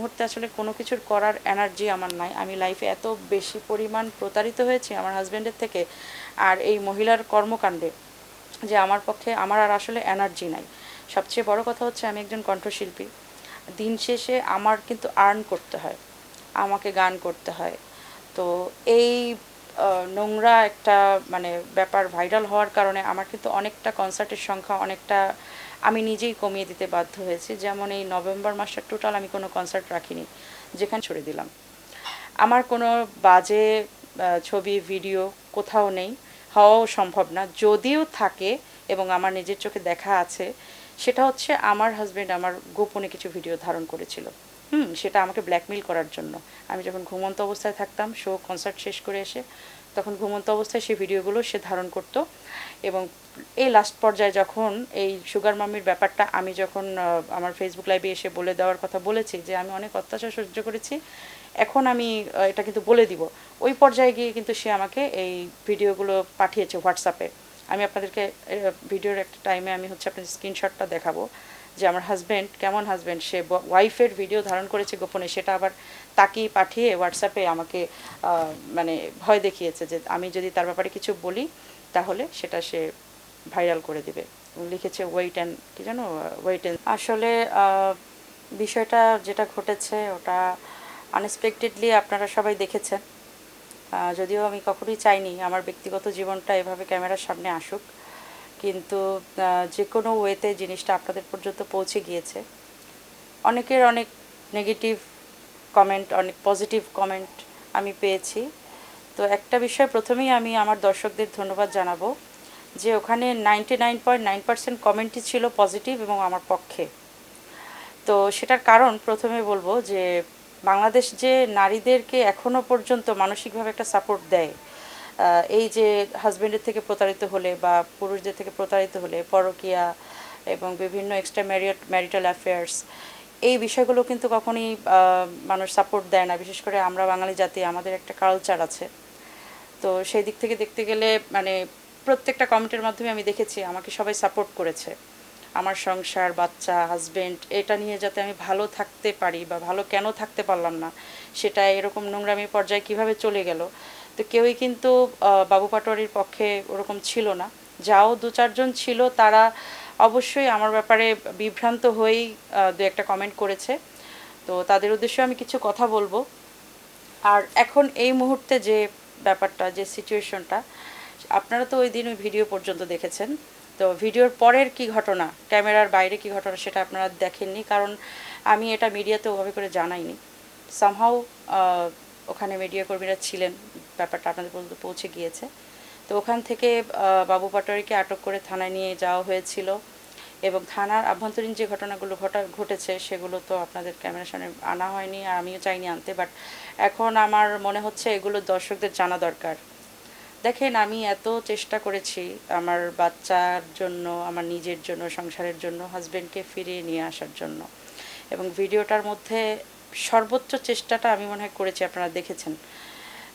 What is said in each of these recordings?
মুহূর্তে আসলে কোনো কিছুর করার এনার্জি আমার নাই। আমি লাইফে এত বেশি পরিমাণ প্রতারিত হয়েছি আমার হাজব্যান্ডের থেকে আর এই মহিলার কর্মকাণ্ডে যে আমার পক্ষে আমার আর আসলে এনার্জি নাই। সবচেয়ে বড় কথা হচ্ছে আমি একজন কণ্ঠশিল্পী। দিন শেষে আমার কিন্তু আর্ন করতে হয়, আমাকে গান করতে হয়। তো এই নোংরা একটা মানে ব্যাপার ভাইরাল হওয়ার কারণে আমার কিন্তু অনেকটা কনসার্টের সংখ্যা অনেকটা আমি নিজেই কমিয়ে দিতে বাধ্য হয়েছি। যেমন এই নভেম্বর মাসের টোটাল আমি কোনো কনসার্ট রাখিনি, যেখানে ছড়ে দিলাম। আমার কোনো বাজে ছবি ভিডিও কোথাও নেই, হওয়াও সম্ভব না। যদিও থাকে এবং আমার নিজের চোখে দেখা আছে, সেটা হচ্ছে আমার হাজবেন্ড আমার গোপনে কিছু ভিডিও ধারণ করেছিল। হুম, সেটা আমাকে ব্ল্যাকমেল করার জন্য। আমি যখন ঘুমন্ত অবস্থায় থাকতাম শো কনসার্ট শেষ করে এসে তখন ঘুমন্ত অবস্থায় সেই ভিডিওগুলো সে ধারণ করতো। এবং এই লাস্ট পর্যায়ে যখন এই সুগার মামির ব্যাপারটা আমি যখন আমার ফেসবুক লাইভে এসে বলে দেওয়ার কথা বলেছি যে, আমি অনেক অত্যাচার সহ্য করেছি, এখন আমি এটা কিন্তু বলে দিব। ওই পর্যায়ে গিয়ে কিন্তু সে আমাকে এই ভিডিওগুলো পাঠিয়েছে হোয়াটসঅ্যাপে আমি আপনাদেরকে ভিডিওর একটা টাইমে আমি হচ্ছে আপনাদের স্ক্রিনশটটা দেখাবো। যে আমার হাজব্যান্ড কেমন হাজব্যান্ড সে ওয়াইফের ভিডিও ধারণ করেছে গোপনে, সেটা আবার তাকেই পাঠিয়ে হোয়াটসঅ্যাপে আমাকে মানে ভয় দেখিয়েছে যে আমি যদি তার ব্যাপারে কিছু বলি, তাহলে সেটা সে ভাইরাল করে দিবে। লিখেছে ওয়েট অ্যান্ড কি জানো ওয়েট অ্যান্ড আসলে বিষয়টা যেটা ঘটেছে, ওটা আনএক্সপেক্টেডলি আপনারা সবাই দেখেছেন। যদিও আমি কখনোই চাইনি আমার ব্যক্তিগত জীবনটা এভাবে ক্যামেরার সামনে আসুক। কিন্তু যে কোনো ওয়েতে জিনিসটা আপনাদের পর্যন্ত পৌঁছে গিয়েছে। অনেকের অনেক নেগেটিভ কমেন্ট অনেক পজিটিভ কমেন্ট আমি পেয়েছি। তো একটা বিষয় প্রথমেই আমি আমার দর্শকদের ধন্যবাদ জানাব যে ওখানে ninety nine point nine percent কমেন্টই ছিল পজিটিভ এবং আমার পক্ষে। তো সেটার কারণ প্রথমে বলব যে, বাংলাদেশ যে নারীদেরকে এখনও পর্যন্ত মানসিকভাবে একটা সাপোর্ট দেয় এই যে হাজবেন্ডের থেকে প্রতারিত হলে বা পুরুষদের থেকে প্রতারিত হলে, পরকিয়া এবং বিভিন্ন এক্সট্রা ম্যারিট ম্যারিটাল অ্যাফেয়ার্স এই বিষয়গুলো কিন্তু কখনই মানুষ সাপোর্ট দেয় না। বিশেষ করে আমরা বাঙালি জাতি, আমাদের একটা কালচার আছে। তো সেই দিক থেকে দেখতে গেলে মানে প্রত্যেকটা কমেন্টের মাধ্যমে আমি দেখেছি, আমাকে সবাই সাপোর্ট করেছে। আমার সংসার, বাচ্চা হাজবেন্ড এটা নিয়ে যাতে আমি ভালো থাকতে পারি বা ভালো কেন থাকতে পারলাম না, সেটা এরকম নোংরামি পর্যায়ে কীভাবে চলে গেল তো কেউই কিন্তু বাবু পাটোয়ারির পক্ষে ওরকম ছিল না। যাও, দু চারজন ছিল, তারা অবশ্যই আমার ব্যাপারে বিভ্রান্ত হয়েই দু একটা কমেন্ট করেছে। তো তাদের উদ্দেশ্যে আমি কিছু কথা বলব। আর এখন এই মুহূর্তে যে ব্যাপারটা, যে সিচুয়েশনটা আপনারা তো ওই দিন ওই ভিডিও পর্যন্ত দেখেছেন। তো ভিডিওর পরের কি ঘটনা, ক্যামেরার বাইরে কি ঘটনা সেটা আপনারা দেখেননি, কারণ আমি এটা মিডিয়াতে ওভাবে করে জানাইনি। সামহাও ওখানে মিডিয়া কর্মীরা ছিলেন। ব্যাপারটা আপনাদের পর্যন্ত পৌঁছে গিয়েছে। তো ওখান থেকে বাবু পাটোয়ারিকে আটক করে থানায় নিয়ে যাওয়া হয়েছিল এবং থানার আভ্যন্তরীণ যে ঘটনাগুলো ঘটা, ঘটেছে সেগুলো তো আপনাদের ক্যামেরার সামনে আনা হয়নি আর আমিও চাইনি আনতে বাট এখন আমার মনে হচ্ছে এগুলো দর্শকদের জানা দরকার। দেখেন, আমি এত চেষ্টা করেছি আমার বাচ্চার জন্য, আমার নিজের জন্য, সংসারের জন্য হাজবেন্ডকে ফিরিয়ে নিয়ে আসার জন্য। এবং ভিডিওটার মধ্যে সর্বোচ্চ চেষ্টাটা আমি মনে হয় করেছি, আপনারা দেখেছেন।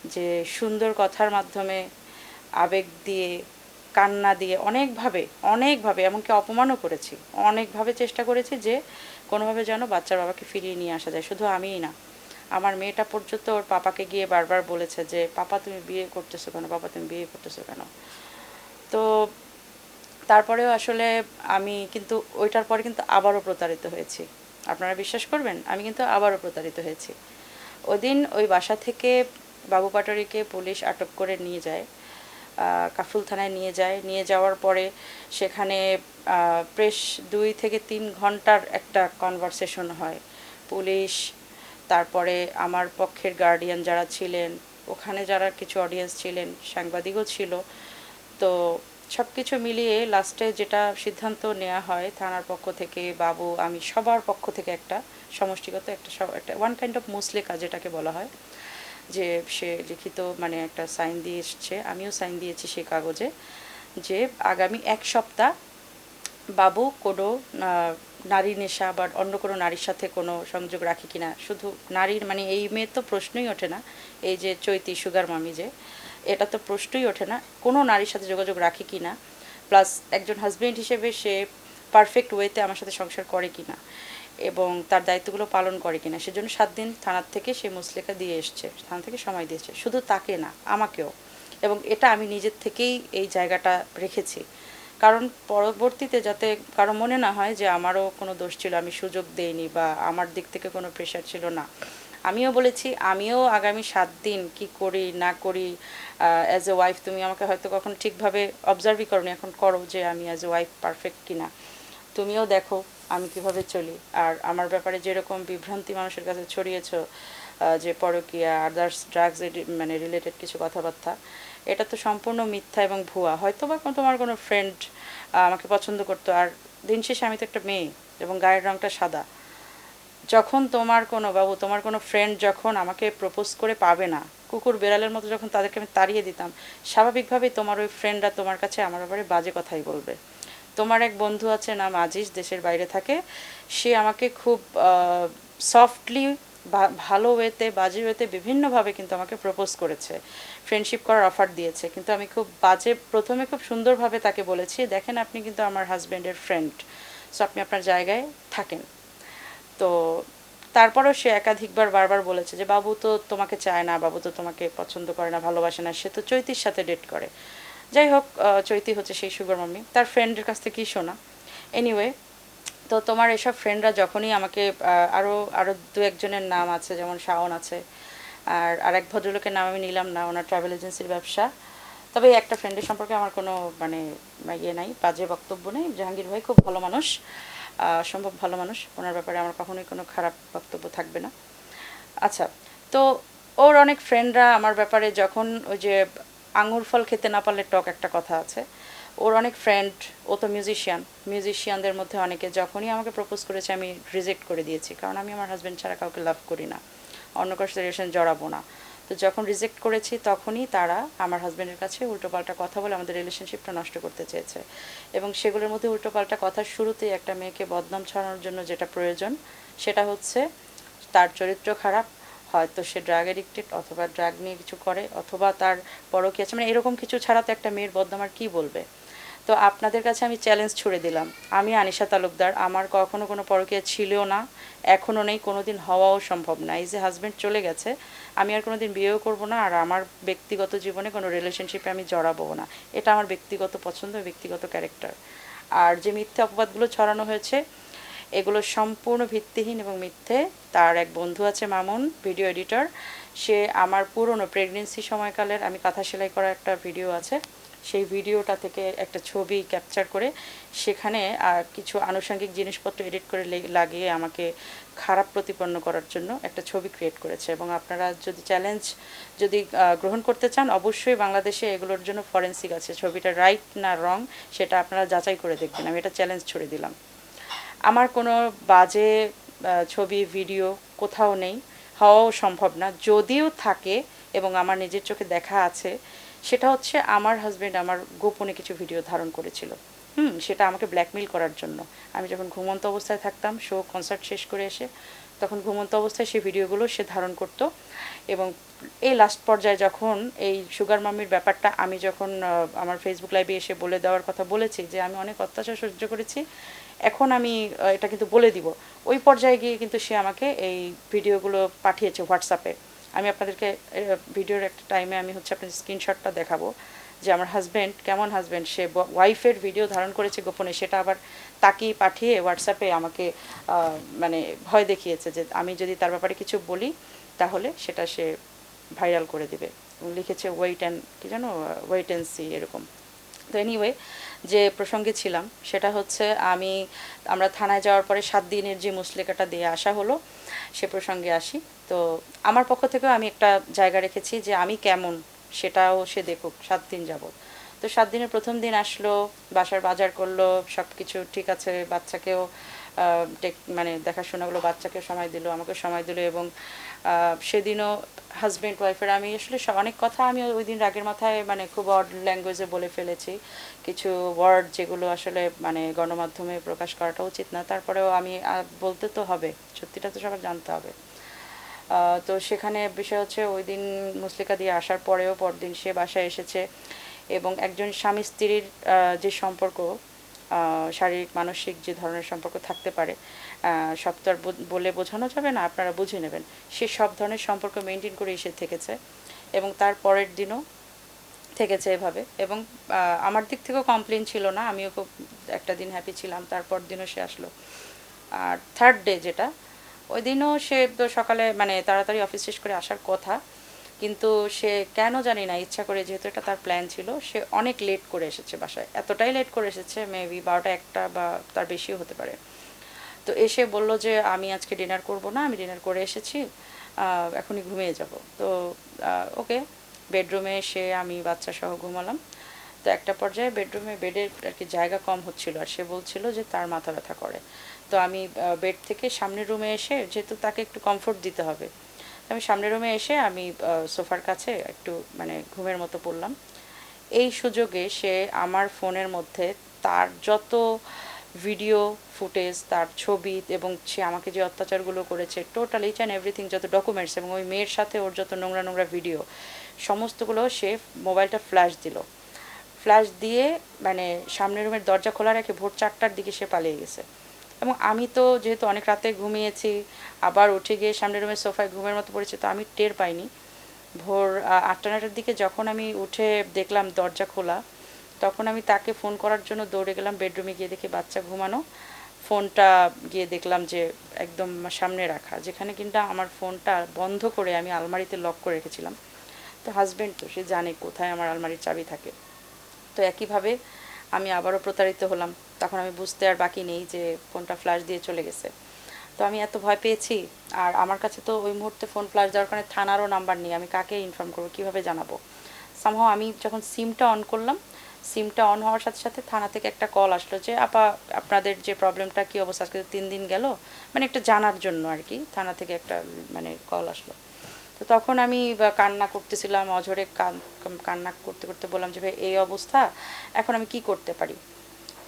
যে সুন্দর কথার মাধ্যমে আবেগ দিয়ে, কান্না দিয়ে অনেকভাবে অনেকভাবে, এমনকি অপমানও করেছি। অনেকভাবে চেষ্টা করেছি যে কোনোভাবে যেন বাচ্চার বাবাকে ফিরিয়ে নিয়ে আসা যায়। শুধু আমিই না। আমার মেয়েটা পর্যন্ত ওর পাপাকে গিয়ে বারবার বলেছে যে, পাপা, তুমি বিয়ে করতেছো কেন? পাপা, তুমি বিয়ে করতেছো কেন? তো তারপরেও আসলে আমি কিন্তু ওইটার পরে কিন্তু আবারও প্রতারিত হয়েছি। আপনারা বিশ্বাস করবেন? আমি কিন্তু আবারও প্রতারিত হয়েছি। ওদিন ওই বাসা থেকে বাবু পাটারিকে পুলিশ আটক করে নিয়ে যায় কাফুল থানায় নিয়ে যায়। নিয়ে যাওয়ার পরে সেখানে প্রেস দুই থেকে তিন ঘণ্টার একটা কনভারসেশন হয়। পুলিশ, তারপরে আমার পক্ষের গার্ডিয়ান যারা ছিলেন, ওখানে যারা কিছু অডিয়েন্স ছিলেন, সাংবাদিকও ছিল। তো সব কিছু মিলিয়ে লাস্টে যেটা সিদ্ধান্ত নেওয়া হয় থানার পক্ষ থেকে, বাবু, আমি সবার পক্ষ থেকে একটা সমষ্টিগত একটা একটা ওয়ান কাইন্ড অফ মুসলেকা যেটাকে বলা হয় যে সে লিখিত মানে একটা সাইন দিয়ে এসছে আমিও সাইন দিয়েছি সেই কাগজে যে আগামী এক সপ্তাহ বাবু কোনো নারী নেশা বা অন্য কোনো নারীর সাথে কোনো সংযোগ রাখে কিনা? শুধু নারীর মানে এই মেয়ে তো প্রশ্নই ওঠে না, এই যে চৈতি সুগার মামি যে, এটা তো প্রশ্নই ওঠে না, কোনো নারীর সাথে যোগাযোগ রাখে কিনা? প্লাস একজন হাজবেন্ড হিসেবে সে পারফেক্ট ওয়েতে আমার সাথে সংসার করে কিনা? এবং তার দায়িত্বগুলো পালন করে কিনা। সেজন্য সাত দিন থানার থেকে সে মুসলেখা দিয়ে এসছে। থানা থেকে সময় দিয়েছে। শুধু তাকে না, আমাকেও। এবং এটা আমি নিজের থেকেই এই জায়গাটা রেখেছি। কারণ পরবর্তীতে যাতে কারও মনে না হয় যে আমারও কোনো দোষ ছিল, আমি সুযোগ দেইনি বা আমার দিক থেকে কোনো প্রেশার ছিল না। আমিও বলেছি, আমিও আগামী সাত দিন কি করি, না করি অ্যাজ এ ওয়াইফ তুমি আমাকে হয়তো কখন ঠিকভাবে অবজার্ভই করনি, এখন করো যে আমি অ্যাজ এ ওয়াইফ পারফেক্ট কিনা। তুমিও দেখো। আমি কীভাবে চলি? আর আমার ব্যাপারে যেরকম বিভ্রান্তি মানুষের কাছে ছড়িয়েছ যে পরকীয়া আদার্স ড্রাগস মানে রিলেটেড কিছু কথাবার্তা, এটা তো সম্পূর্ণ মিথ্যা এবং ভুয়া। হয়তো বা তোমার কোনো ফ্রেন্ড আমাকে পছন্দ করতো। আর দিন শেষে আমি তো একটা মেয়ে এবং গায়ের রঙটা সাদা। যখন তোমার কোনো বাবু, তোমার কোনো ফ্রেন্ড যখন আমাকে প্রপোজ করে পাবে না, কুকুর বেড়ালের মতো যখন তাদেরকে আমি তাড়িয়ে দিতাম, স্বাভাবিকভাবেই তোমার ওই ফ্রেন্ডরা তোমার কাছে আমার ব্যাপারে বাজে কথাই বলবে। তোমার এক বন্ধু আছে, নাম আজিজ, দেশের বাইরে থাকে। সে আমাকে খুব সফটলি ভালো ওয়েতে, বাজে ওয়েতে বিভিন্নভাবে কিন্তু আমাকে প্রপোজ করেছে। ফ্রেন্ডশিপ করার অফার দিয়েছে। কিন্তু আমি খুব বাজে, প্রথমে খুব সুন্দরভাবে তাকে বলেছি, দেখেন, আপনি কিন্তু আমার হাজব্যান্ডের ফ্রেন্ড সো আপনি আপনার জায়গায় থাকেন। তো তারপরেও সে একাধিকবার, বারবার বলেছে যে, বাবু তো তোমাকে চায় না, বাবু তো তোমাকে পছন্দ করে না, ভালোবাসে না। সে তো চৈতির সাথে ডেট করে। যাই হোক চৈতি হচ্ছে সেই সুগার মাম্মি। তার ফ্রেন্ডের কাছ থেকে কি শোনা। এনিওয়ে তো তোমার এসব ফ্রেন্ডরা যখনই আমাকে আরও আরও দু একজনের নাম আছে, যেমন শাওন আছে, আর আরেক ভদ্রলোকের নাম আমি নিলাম না, ওনার ট্রাভেল এজেন্সির ব্যবসা। তবে একটা ফ্রেন্ডের সম্পর্কে আমার কোনো মানে ইয়ে নাই, বাজে বক্তব্য নেই। জাহাঙ্গীর ভাই খুব ভালো মানুষ সম্ভব ভালো মানুষ। ওনার ব্যাপারে আমার কখনোই কোনো খারাপ বক্তব্য থাকবে না। আচ্ছা তো ওর অনেক ফ্রেন্ডরা আমার ব্যাপারে যখন ওই যে আঙুর ফল খেতে না পারলে টক একটা কথা আছে। ওর অনেক ফ্রেন্ড ও তো মিউজিশিয়ান মিউজিশিয়ানদের মধ্যে অনেকে যখনই আমাকে প্রপোজ করেছে আমি রিজেক্ট করে দিয়েছি, কারণ আমি আমার হাজব্যান্ড ছাড়া কাউকে লাভ করি না, অন্য কারোর রিলেশন জড়াবো না। তো যখন রিজেক্ট করেছি তখনই তারা আমার হাজব্যান্ডের কাছে উল্টোপাল্টা কথা বলে আমাদের রিলেশনশিপটা নষ্ট করতে চেয়েছে। এবং সেগুলোর মধ্যে উল্টোপাল্টা কথার শুরুতেই একটা মেয়েকে বদনাম ছড়ানোর জন্য যেটা প্রয়োজন, সেটা হচ্ছে তার চরিত্র খারাপ হয়তো সে ড্রাগ এডিক্টেড অথবা ড্রাগ নিয়ে কিছু করে, অথবা তার পরকীয়া আছে। মানে এরকম কিছু ছাড়া তো একটা মেয়ের বদনাম আর কী বলবে? তো আপনাদের কাছে আমি চ্যালেঞ্জ ছুড়ে দিলাম। আমি আনিশা তালুকদার, আমার কখনো কোনো পরকীয়া ছিলও না এখনও নেই কোনো দিন হওয়াও সম্ভব না। এই যে হাজব্যান্ড চলে গেছে, আমি আর কোনো দিন বিয়েও করব না, আর আমার ব্যক্তিগত জীবনে কোনো রিলেশনশিপে আমি জড়াবো না। এটা আমার ব্যক্তিগত পছন্দ, ব্যক্তিগত ক্যারেক্টার আর যে মিথ্যে অপবাদগুলো ছড়ানো হয়েছে এগুলো সম্পূর্ণ ভিত্তিহীন এবং মিথ্যে। তার এক বন্ধু আছে মামুন ভিডিও এডিটর সে আমার পুরনো প্রেগনেন্সি সময়কালের, আমি কাঁথা সেলাই করা একটা ভিডিও আছে। সেই ভিডিওটা থেকে একটা ছবি ক্যাপচার করে সেখানে কিছু আনুষঙ্গিক জিনিসপত্র এডিট করে লাগিয়ে আমাকে খারাপ প্রতিপন্ন করার জন্য একটা ছবি ক্রিয়েট করেছে। এবং আপনারা যদি চ্যালেঞ্জ যদি গ্রহণ করতে চান, অবশ্যই বাংলাদেশে এগুলোর জন্য ফরেন্সিক আছে। ছবিটা রাইট না রং সেটা আপনারা যাচাই করে দেখবেন। আমি এটা চ্যালেঞ্জ ছুড়ে দিলাম। আমার কোনো বাজে ছবি, ভিডিও কোথাও নেই, হওয়াও সম্ভব না। যদিও থাকে এবং আমার নিজের চোখে দেখা আছে, সেটা হচ্ছে আমার হাজবেন্ড আমার গোপনে কিছু ভিডিও ধারণ করেছিল। হুম, সেটা আমাকে ব্ল্যাকমেল করার জন্য। আমি যখন ঘুমন্ত অবস্থায় থাকতাম শো কনসার্ট শেষ করে এসে তখন ঘুমন্ত অবস্থায় সেই ভিডিওগুলো সে ধারণ করতো এবং এই লাস্ট পর্যায়ে যখন এই সুগার মামির ব্যাপারটা আমি যখন আমার ফেসবুক লাইভে এসে বলে দেওয়ার কথা বলেছি যে, আমি অনেক অত্যাচার সহ্য করেছি এখন আমি এটা কিন্তু বলে দিব। ওই পর্যায়ে গিয়ে কিন্তু সে আমাকে এই ভিডিওগুলো পাঠিয়েছে হোয়াটসঅ্যাপে আমি আপনাদেরকে ভিডিওর একটা টাইমে আমি হচ্ছে আপনাদের স্ক্রিনশটটা দেখাবো যে আমার হাজব্যান্ড কেমন হাজব্যান্ড সে ওয়াইফের ভিডিও ধারণ করেছে গোপনে, সেটা আবার তাকেই পাঠিয়ে হোয়াটসঅ্যাপে আমাকে মানে ভয় দেখিয়েছে যে আমি যদি তার ব্যাপারে কিছু বলি, তাহলে সেটা সে ভাইরাল করে দেবে। লিখেছে ওয়েট অ্যান্ড কি জানো ওয়েট অ্যান্ড সি এরকম। তো এনিওয়ে যে প্রসঙ্গে ছিলাম, সেটা হচ্ছে আমি, আমরা থানায় যাওয়ার পরে সাত দিনের যে মুসলেকাটা দিয়ে আসা হলো, সে প্রসঙ্গে আসি। তো আমার পক্ষ থেকেও আমি একটা জায়গা রেখেছি যে আমি কেমন, সেটাও সে দেখুক, সাত দিন যাবত তো সাত দিনের প্রথম দিন আসলো, বাসার বাজার করল সব কিছু ঠিক আছে, বাচ্চাকেও মানে দেখাশোনাগুলো বাচ্চাকে সময় দিল আমাকে সময় দিল এবং সেদিনও হাজব্যান্ড ওয়াইফের আমি আসলে অনেক কথা আমি ওই দিন রাগের মাথায় মানে খুব অড ল্যাঙ্গুয়েজে বলে ফেলেছি। কিছু ওয়ার্ড যেগুলো আসলে মানে গণমাধ্যমে প্রকাশ করাটা উচিত না, তারপরেও আমি বলতে তো হবে, সত্যিটা তো সবার জানতে হবে। তো সেখানে বিষয় হচ্ছে ওই দিন মুসলিকা দিয়ে আসার পরেও পরদিন সে বাসায় এসেছে এবং একজন স্বামী স্ত্রীর যে সম্পর্ক শারীরিক, মানসিক যে ধরনের সম্পর্ক থাকতে পারে সব বলে বোঝানো যাবে না, আপনারা বুঝে নেবেন। সে সব ধরনের সম্পর্ক মেনটেন করে এসে থেকেছে এবং তার পরের দিনও থেকেছে এভাবে এবং আমার দিক থেকেও কমপ্লেন ছিল না, আমিও খুব একটা দিন হ্যাপি ছিলাম, তারপর দিনও সে আসলো। আর থার্ড ডে যেটা, ওই দিনও সে তো সকালে মানে তাড়াতাড়ি অফিস শেষ করে আসার কথা, কিন্তু সে কেন জানি না, ইচ্ছা করে যেহেতু এটা তার প্ল্যান ছিল, সে অনেক লেট করে এসেছে বাসায়। এতটাই লেট করে এসেছে মেবি বারোটা একটা বা তার বেশিও হতে পারে। তো এসে বলল যে, আমি আজকে ডিনার করব না, আমি ডিনার করে এসেছি এখনই ঘুমিয়ে যাব। তো ওকে বেডরুমে এসে আমি বাচ্চা সহ ঘুমালাম। তো একটা পর্যায়ে বেডরুমে বেডের আর কি জায়গা কম হচ্ছিল আর সে বলছিল যে, তার মাথা ব্যথা করে। তো আমি বেড থেকে সামনের রুমে এসে, যেহেতু তাকে একটু কমফোর্ট দিতে হবে আমি সামনের রুমে এসে আমি সোফার কাছে একটু মানে ঘুমের মতো পড়লাম। এই সুযোগে সে আমার ফোনের মধ্যে তার যত ভিডিও ফুটেজ তার ছবি এবং সে আমাকে যে অত্যাচারগুলো করেছে টোটাল ইচ অ্যান্ড এভরিথিং যত ডকুমেন্টস এবং ওই মেয়ের সাথে ওর যত নোংরা নোংরা ভিডিও সমস্তগুলো সে মোবাইলটা ফ্ল্যাশ দিল। ফ্ল্যাশ দিয়ে মানে সামনের রুমের দরজা খোলা রেখে ভোর চারটার দিকে সে পালিয়ে গেছে। এবং আমি তো যেহেতু অনেক রাতে ঘুমিয়েছি, আবার উঠে গিয়ে সামনের রুমের সোফায় ঘুমের মতো পড়েছি, তো আমি টের পাইনি। ভোর আটটা নটার দিকে যখন আমি উঠে দেখলাম দরজা খোলা তখন আমি তাকে ফোন করার জন্য দৌড়ে গেলাম বেডরুমে গিয়ে দেখি বাচ্চা ঘুমানো। ফোনটা গিয়ে দেখলাম যে একদম সামনে রাখা, যেখানে কিন্তু আমার ফোনটা বন্ধ করে আমি আলমারিতে লক করে রেখেছিলাম। তো হাজব্যান্ড তো, সে জানে কোথায় আমার আলমারির চাবি থাকে। তো একইভাবে আমি আবারও প্রতারিত হলাম। তখন আমি বুঝতে আর বাকি নেই যে ফোনটা ফ্ল্যাশ দিয়ে চলে গেছে। তো আমি এত ভয় পেয়েছি। আর আমার কাছে তো ওই মুহূর্তে ফোন ফ্ল্যাশ দেওয়ার কারণে থানারও নাম্বার নেই। আমি কাকে ইনফর্ম করব, কীভাবে জানাব? সামহাও আমি যখন সিমটা অন করলাম সিমটা অন হওয়ার সাথে সাথে থানা থেকে একটা কল আসলো যে, আপা, আপনাদের যে প্রবলেমটা কী অবস্থা? আজকে তিন দিন গেল। মানে একটা জানার জন্য আর কি, থানা থেকে একটা মানে কল আসলো। তো তখন আমি কান্না করতেছিলাম, অঝরে কান- কান্না করতে করতে বললাম যে, ভাই, এই অবস্থা, এখন আমি কি করতে পারি?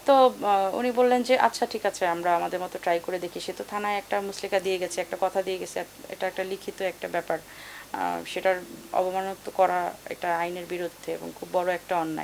তো উনি বললেন যে আচ্ছা ঠিক আছে, আমরা আমাদের মতো ট্রাই করে দেখি। সে তো থানায় একটা মুসলিকা দিয়ে গেছে, একটা কথা দিয়ে গেছে এটা একটা লিখিত একটা ব্যাপার। সেটার অবমাননা করা, এটা আইনের বিরুদ্ধে, এবং খুব বড় একটা অন্যায়।